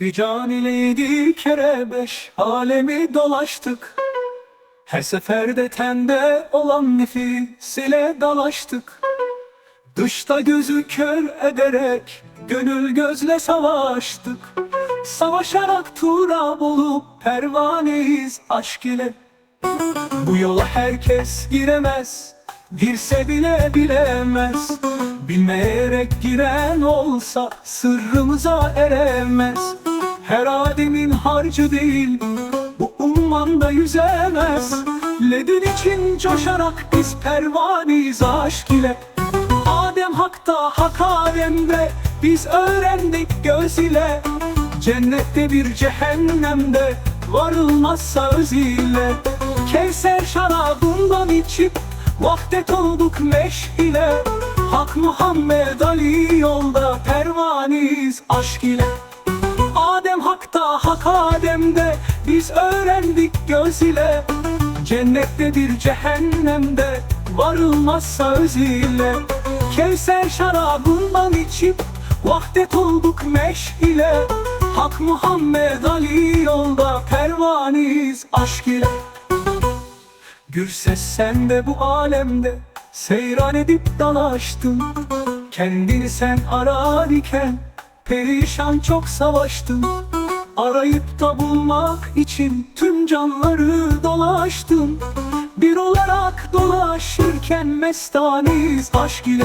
Bir can ile kere beş alemi dolaştık. Her seferde tende olan nefis dalaştık. Dışta gözü kör ederek gönül gözle savaştık. Savaşarak turab olup pervaneyiz aşk ile. Bu yola herkes giremez Girse bile bilemez. Bilmeyerek giren olsa sırrımıza eremez. Her ademin harcı değil Bu ummanda yüzemez. Ledin için coşarak biz pervaneyiz aşk ile. Adem hakta hak alemde Biz öğrendik göz ile. Cennette bir cehennemde Varılmazsa öz ile. Kevser şarabından içip Vahdet olduk meş ile Hak Muhammed Ali yolda Pervaniz aşk ile. Adem hakta hak Adem'de Biz öğrendik göz ile. Cennette bir cehennemde Varılmazsa öz ile. Kevser şarabından içip Vahdet olduk meş ile. Hak Muhammed Ali yolda Pervaniz aşk ile Gürses sen de bu alemde. Seyran edip dalaştın. Kendini sen arar Perişan çok savaştın. Arayıp da bulmak için Tüm canları dolaştın. Bir olarak dolaşırken Mestaniz aşk ile